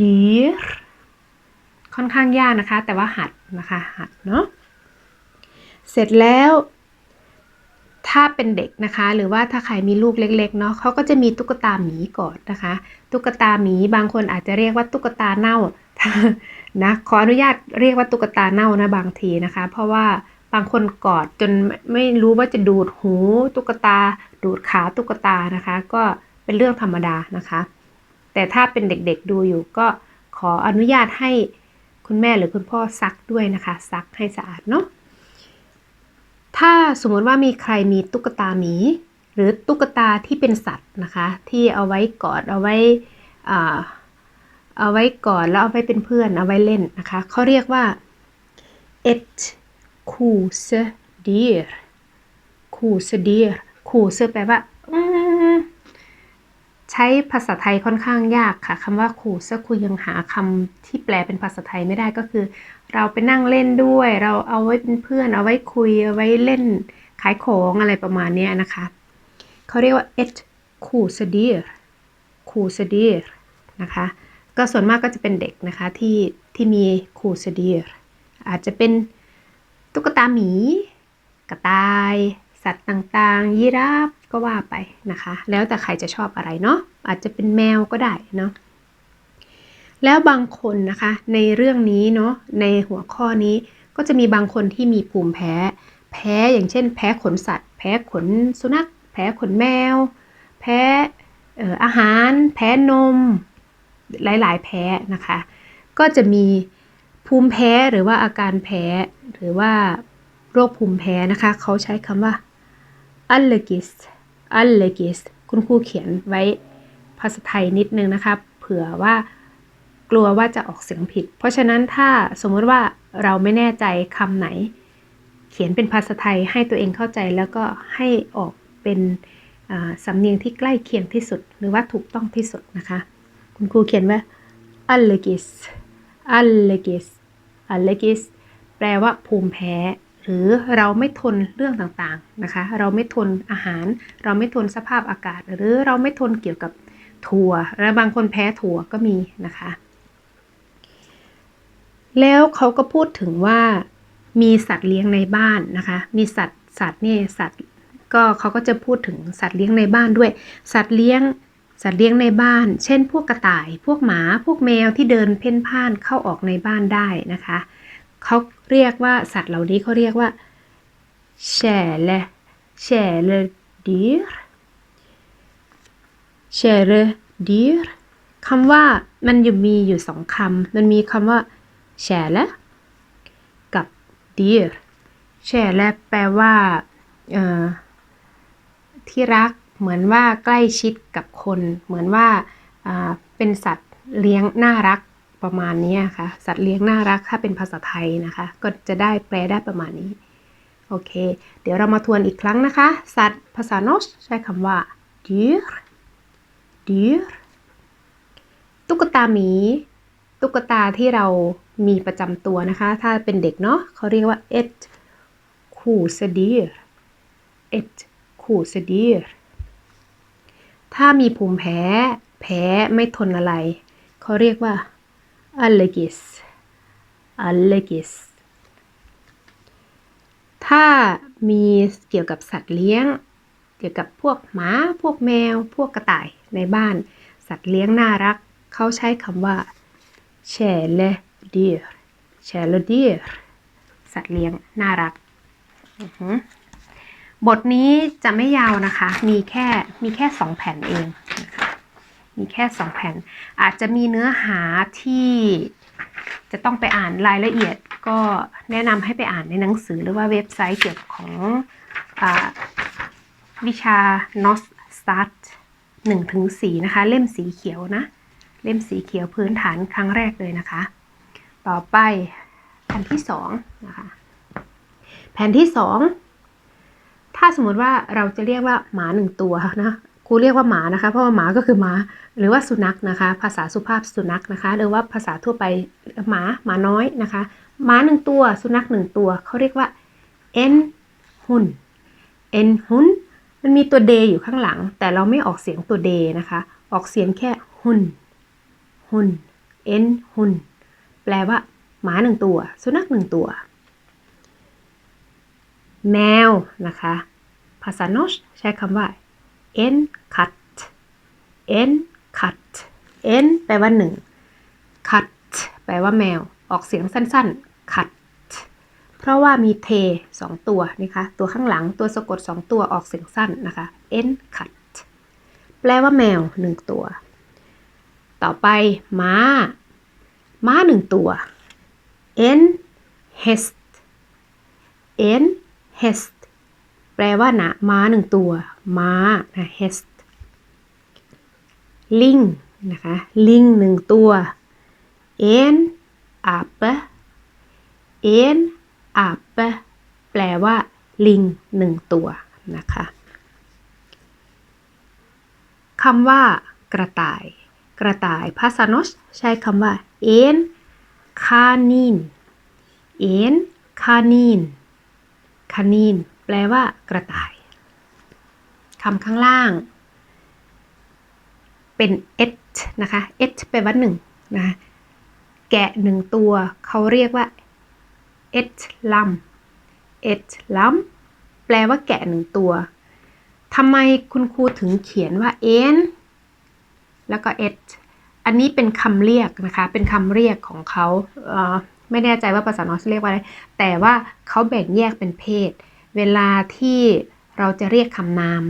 dyr ค่อนข้างยากนะคะ แต่ว่าหัดนะคะหัดเนาะเสร็จแล้วถ้าเป็นเด็กนะคะ หรือว่าถ้าใครมีลูกเล็ก ๆ เนาะเขาก็จะมีตุ๊กตาหมีก่อนนะคะ ตุ๊กตาหมีบางคนอาจจะเรียกว่าตุ๊กตาเน่านะขออนุญาตเรียกว่าตุ๊กตาเน่านะบางทีนะคะ เพราะว่าบางคนกอดจนไม่รู้ว่าจะดูดหู ตุ๊กตา ดูดขาตุ๊กตานะคะ ก็เป็นเรื่องธรรมดานะคะ แต่ถ้าเป็นเด็กๆดูอยู่ก็ขออนุญาตให้คุณแม่หรือคุณพ่อซักด้วยนะคะ ซักให้สะอาดเนาะถ้าสมมติว่ามีใครมีตุ๊กตาหมี หรือตุ๊กตาที่เป็นสัตว์นะคะ ที่เอาไว้กอดเอาไว้เอาไว้กอดแล้วเอาไว้เป็นเพื่อนเอาไว้เล่นนะคะเขาเรียกว่า et kosedyr kosedyr kose แปลว่า ใช้ภาษาไทยค่อนข้างยากค่ะคำว่าขู่เสื้อคุยยังหาคำที่แปลเป็นภาษาไทยไม่ได้ก็คือ เราไปนั่งเล่นด้วย เราเอาไว้เป็นเพื่อน เอาไว้คุยเอาไว้เล่นขายของอะไรประมาณนี้นะคะเขาเรียกว่า et k o s e d y r k o s e d y r นะคะก็ส่วนมากก็จะเป็นเด็กนะคะที่ที่มี k o s e d y r อาจจะเป็นตุ๊กตาหมี กระต่าย สัตว์ต่างๆ ยีราฟ ก็ว่าไปนะคะ แล้วแต่ใครจะชอบอะไรเนาะอาจจะเป็นแมวก็ได้เนาะแล้วบางคนนะคะในเรื่องนี้เนาะในหัวข้อนี้ก็จะมีบางคนที่มีภูมิแพ้ แพ้อย่างเช่น แพ้ขนสัตว์ แพ้ขนสุนัข แพ้ขนแมว แพ้เอ่ออาหาร แพ้นม หลาย ๆ แพ้นะคะ ก็จะมีภูมิแพ้หรือว่าอาการแพ้ หรือว่าโรคภูมิแพ้นะคะ เขาใช้คำว่า allergist allergist คุณครูเขียนไว้ภาษาไทยนิดนึงนะคะเผื่อว่ากลัวว่าจะออกเสียงผิด เพราะฉะนั้นถ้าสมมติว่าเราไม่แน่ใจคำไหน เขียนเป็นภาษาไทยให้ตัวเองเข้าใจแล้วก็ให้ออกเป็นสำเนียงที่ใกล้เคียงที่สุด หรือว่าถูกต้องที่สุดนะคะ คุณครูเขียนว่า allergist allergist allergist แปลว่าภูมิแพ้ หรือเราไม่ทนเรื่องต่างๆนะคะ เราไม่ทนอาหาร เราไม่ทนสภาพอากาศ หรือเราไม่ทนเกี่ยวกับถั่วและบางคนแพ้ถั่วก็มีนะคะ แล้วเขาก็พูดถึงว่ามีสัตว์เลี้ยงในบ้านนะคะ มีสัตว์สัตว์นี่สัตว์ก็เขาก็จะพูดถึงสัตว์เลี้ยงในบ้านด้วย สัตว์เลี้ยงสัตว์เลี้ยงในบ้าน เช่น พวกกระต่าย พวกหมา พวกแมวที่เดินเพ่นพ่านเข้าออกในบ้านได้นะคะ เขาเรียกว่าสัตว์เหล่านี้เขาเรียกว่าแชเลแชเลดีร์แชเลดีร์คำว่ามันอยู่มีอยู่สองคำ มันมีคำว่าแชเลกับดีร์แชเลแปลว่าที่รักเหมือนว่าใกล้ชิดกับคน เหมือนว่าเป็นสัตว์เลี้ยงน่ารัก ประมาณนี้ค่ะ สัตว์เลี้ยงน่ารักถ้าเป็นภาษาไทยนะคะ ก็จะได้แปลได้ประมาณนี้ โอเค เดี๋ยวเรามาทวนอีกครั้งนะคะ สัตว์ภาษาโนสใช้คำว่า dyr dyr ตุ๊กตาหมี ตุ๊กตาที่เรามีประจำตัวนะคะ ถ้าเป็นเด็กเนาะเขาเรียกว่า et kosedyr et kosedyr ถ้ามีภูมิแพ้ แพ้ไม่ทนอะไร เขาเรียกว่า allergis allergis ถ้ามีเกี่ยวกับสัตว์เลี้ยง เกี่ยวกับพวกหมา พวกแมว พวกกระต่ายในบ้าน สัตว์เลี้ยงน่ารัก เขาใช้คำว่าแชเลดีร์แชเลดีร์สัตว์เลี้ยงน่ารัก บทนี้จะไม่ยาวนะคะ มีแค่มีแค่สองแผ่นเอง มีแค่สองแผ่น อาจจะมีเนื้อหาที่จะต้องไปอ่านรายละเอียด ก็แนะนำให้ไปอ่านในหนังสือหรือว่าเว็บไซต์เกี่ยวกของอวิชา NOS Start 1ถึง4นะคะ เล่มสีเขียวนะ เล่มสีเขียวพื้นฐานครั้งแรกเลยนะคะ ต่อไปแผ่นที่2นะคะแผ่นที่ 2 ถ้าสมมติว่าเราจะเรียกว่าหมาหนึ่งตัวนะ ครูเรียกว่าหมานะคะ เพราะว่าหมาก็คือหมา หรือว่าสุนัขนะคะ ภาษาสุภาพสุนัขนะคะ หรือว่าภาษาทั่วไปหมาหมาน้อยนะคะหมาหนึ่งตัวสุนัขหนึ่งตัวเขาเรียกว่า en hund en hund มันมีตัวเดอยู่ข้างหลัง แต่เราไม่ออกเสียงตัวเดนะคะ ออกเสียงแค่ hund hund en hun แปลว่า หมาหนึ่งตัว สุนัขหนึ่งตัว แมวนะคะ ภาษาโนชใช้คำว่า en katt en katt en แปลว่าหนึ่ง kat แปลว่าแมว ออกเสียงสั้นๆ kat เพราะว่ามีเทสองตัวนะคะตัวข้างหลังตัวสะกดสองตัวออกเสียงสั้นนะคะ en kat แปลว่าแมวหนึ่งตัว ต่อไปม้า ม้าหนึ่งตัว n hest n hest แปลว่าหนะม้าหนึ่งตัว ม้านะ hest ลิงนะคะ ลิงหนึ่งตัว en ape en ape แปลว่า ลิงหนึ่งตัวนะคะคำว่ากระต่าย กระต่ายภาษาโนชใช้คำว่า en kanin en kanin kanin แปลว่ากระต่ายคำข้างล่าง เป็น et นะคะ et แปลว่าหนึ่งนะะแกะหนึ่งตัว เขาเรียกว่า et lam et lam แปลว่าแกะหนึ่งตัวทำไมคุณครูถึงเขียนว่า en แล้วก็ et อันนี้เป็นคำเรียกนะคะ เป็นคำเรียกของเขาเไม่แน่ใจว่าภาษาโนอสเรียกว่าอะไร แต่ว่าเขาแบ่งแยกเป็นเพศ เวลาที่เราจะเรียกคำนาม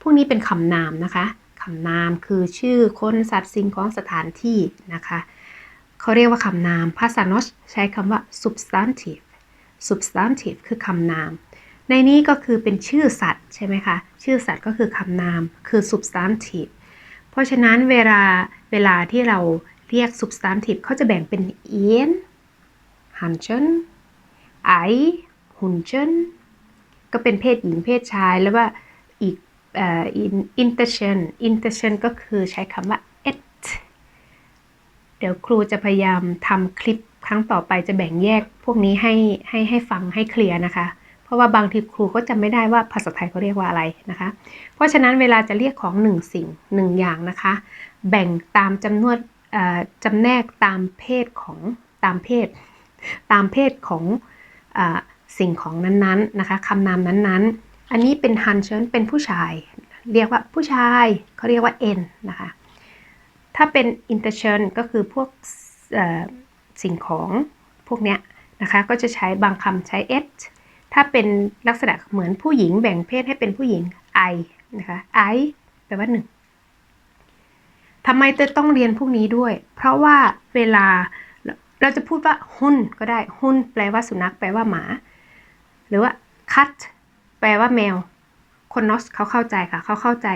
พวกนี้เป็นคำนามนะคะคำนามคือชื่อคนสัตว์สิ่งของสถานที่นะคะเขาเรียกว่าคำนาม ภาษาโนอสใช้คำว่า substantive substantive คือคำนาม ในนี้ก็คือเป็นชื่อสัตว์ใช่ไหมคะ ชื่อสัตว์ก็คือคำนาม คือ substantive เพราะฉะนั้นเวลาเวลาที่เราเรียก substantive เขาจะแบ่งเป็น en hanchen i hunchen ก็เป็นเพศหญิงเพศชาย แล้วว่าอีกเอ่อ interchen interchen ก็คือใช้คำว่า et เดี๋ยวครูจะพยายามทำคลิปครั้งต่อไปจะแบ่งแยกพวกนี้ให้ให้ให้ฟังให้เคลียร์นะคะ เพราะว่าบางทีครูก็จำไม่ได้ว่าภาษาไทยเขาเรียกว่าอะไรนะคะ เพราะฉะนั้นเวลาจะเรียกของหนึ่งสิ่งหนึ่งอย่างนะคะ แบ่งตามจำนวนจำแนกตามเพศของตามเพศ ตามเพศของอ สิ่งของนั้นๆนะคะคำนามนั้นๆ อันนี้เป็นฮันเชนเป็นผู้ชาย เรียกว่าผู้ชายเขาเรียกว่า n นะคะถ้าเป็น interchen ก็คือพวกสิ่งของพวกเนี้ยนะคะก็จะใช้บางคำใช้ et ถ้าเป็นลักษณะเหมือนผู้หญิงแบ่งเพศให้เป็นผู้หญิง I นะคะ I แปลว่าหนึ่งทำไมจะต้องเรียนพวกนี้ด้วย เพราะว่าเวลาเราจะพูดว่า หุนก็ได้ หุนแปลว่าสุนัข แปลว่าหมา รือว่า cat แปลว่าแมว คนนอสเขาเข้าใจค่ะ เขาเข้าใจ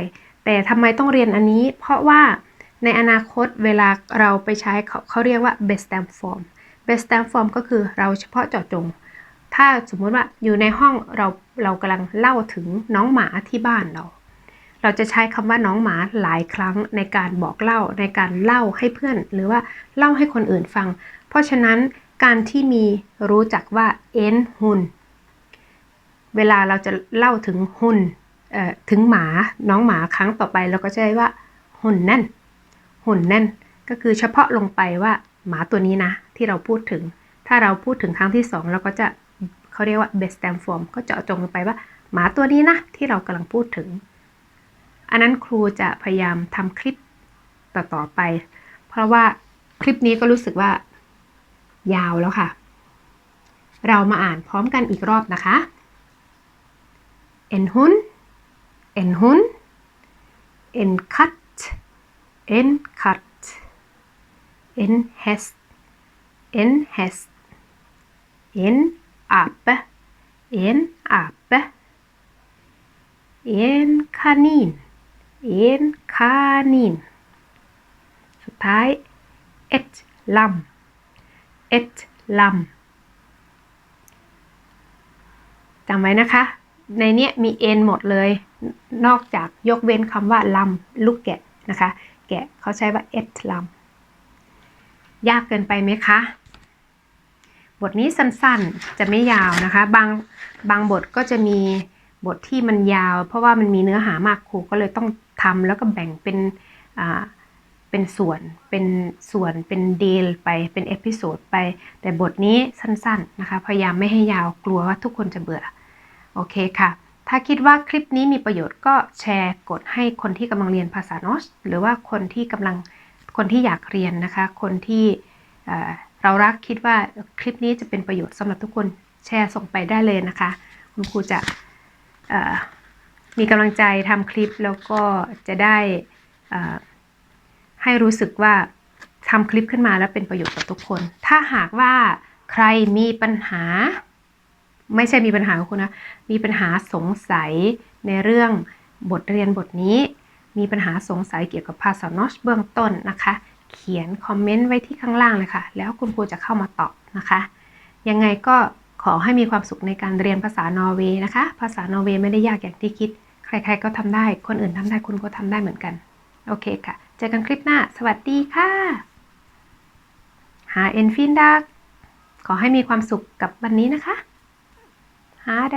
แต่ทำไมต้องเรียนอันนี้ เพราะว่าในอนาคตเวลาเราไปใช้เขาเขาเรียกว่า best stem form best stem form ก็คือเราเฉพาะเจาะจง ถ้าสมมติว่าอยู่ในห้องเราเรากำลังเล่าถึงน้องหมาที่บ้านเรา เราจะใช้คำว่าน้องหมาหลายครั้งในการบอกเล่าในการเล่าให้เพื่อน หรือว่าเล่าให้คนอื่นฟัง เพราะฉะนั้นการที่มีรู้จักว่า en หุน เวลาเราจะเล่าถึงหุนเอ่อถึงหมาน้องหมาครั้งต่อไปเราก็จะได้ว่าหุ่นนั่น หุ่นนั่นก็คือเฉพาะลงไปว่าหมาตัวนี้นะ ที่เราพูดถึง ถ้าเราพูดถึงครั้งที่สองเราก็จะเขาเรียกว่า best stem form ก็เจาะจงลงไปว่า หมาตัวนี้นะ ที่เรากำลังพูดถึง อันนั้นครูจะพยายามทำคลิปต่อๆไป เพราะว่าคลิปนี้ก็รู้สึกว่ายาวแล้วค่ะ เรามาอ่านพร้อมกันอีกรอบนะคะ en hund en hund en katt en katt en häst en häst en ape en ape en kanin en kanin สุดท้าย et lam, et lam. จำไว้นะคะ ในเนี้ยมี n หมดเลย นอกจากยกเว้นคำว่าลำลูกแกะนะคะ แกะเขาใช้ว่า et ลำยากเกินไปไหมคะ บทนี้สั้นๆ จะไม่ยาวนะคะ บางบางบทก็จะมีบทที่มันยาว เพราะว่ามันมีเนื้อหามากครูก็เลยต้องทำแล้วก็แบ่งเป็นอ่าเป็นส่วนเป็นส่วนเป็นเดลไปเป็นเอพิโซดไป แต่บทนี้สั้นๆนะคะ พยายามไม่ให้ยาวกลัวว่าทุกคนจะเบื่อ โอเคค่ะ ถ้าคิดว่าคลิปนี้มีประโยชน์ก็แชร์กดให้คนที่กำลังเรียนภาษานอสหรือว่าคนที่กำลังคนที่อยากเรียนนะคะ คนที่เรารักคิดว่าคลิปนี้จะเป็นประโยชน์สำหรับทุกคนแชร์ส่งไปได้เลยนะคะ คุณครูจะมีกำลังใจทำคลิปแล้วก็จะได้ให้รู้สึกว่าทำคลิปขึ้นมาแล้วเป็นประโยชน์กับทุกคน ถ้าหากว่าใครมีปัญหา ไม่ใช่มีปัญหากับคุณนะ มีปัญหาสงสัยในเรื่องบทเรียนบทนี้ มีปัญหาสงสัยเกี่ยวกับภาษานอชเบื้องต้นนะคะ เขียนคอมเมนต์ไว้ที่ข้างล่างเลยค่ะ แล้วคุณครูจะเข้ามาตอบนะคะ ยังไงก็ขอให้มีความสุขในการเรียนภาษานอร์เวย์นะคะ ภาษานอร์เวย์ไม่ได้ยากอย่างที่คิด ใครๆก็ทำได้ คนอื่นทำได้ คุณก็ทำได้เหมือนกัน โอเคค่ะ เจอกันคลิปหน้า สวัสดีค่ะ หาเอ็นฟินดักขอให้มีความสุขกับวันนี้นะคะ หาเด